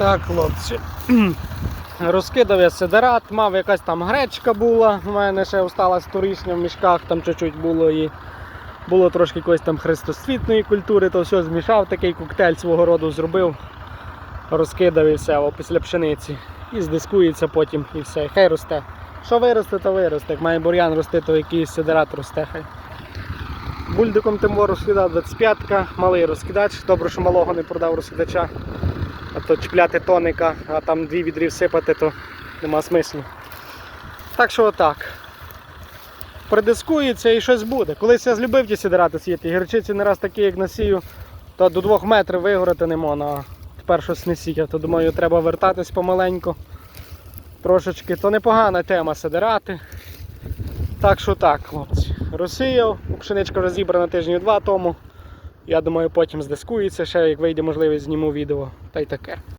Так, хлопці. Розкидав я сидерат, мав якась там гречка була, у мене ще осталась торішня в мішках, там чуть-чуть було і було трошки якоїсь там хрестоцвітної культури, то все змішав, такий коктейль свого роду зробив, розкидав і все після пшениці. І здискується потім і все. Хай росте. Що виросте, то виросте. Як має бур'ян рости, то якийсь сидерат росте. Хай. Бульдиком тим розкидав 25-ка, малий розкидач. Добре, що малого не продав розкидача. А то чіпляти тоника, а там дві відрів сипати, то нема смислу. Так що отак. Придискується і щось буде. Колись я злюбив ті сідирати сіяти. Гірчиці не раз такі, як насію, то до двох метрів вигорати не можна, тепер щось не сіяв. То думаю, треба вертатись помаленьку. Трошечки. То непогана тема сидирати. Так що так, хлопці. Розсіяв, пшеничка вже зібрана тижнів два тому. Я думаю, потім здискується ще, як вийде можливість, зніму відео. Та й таке.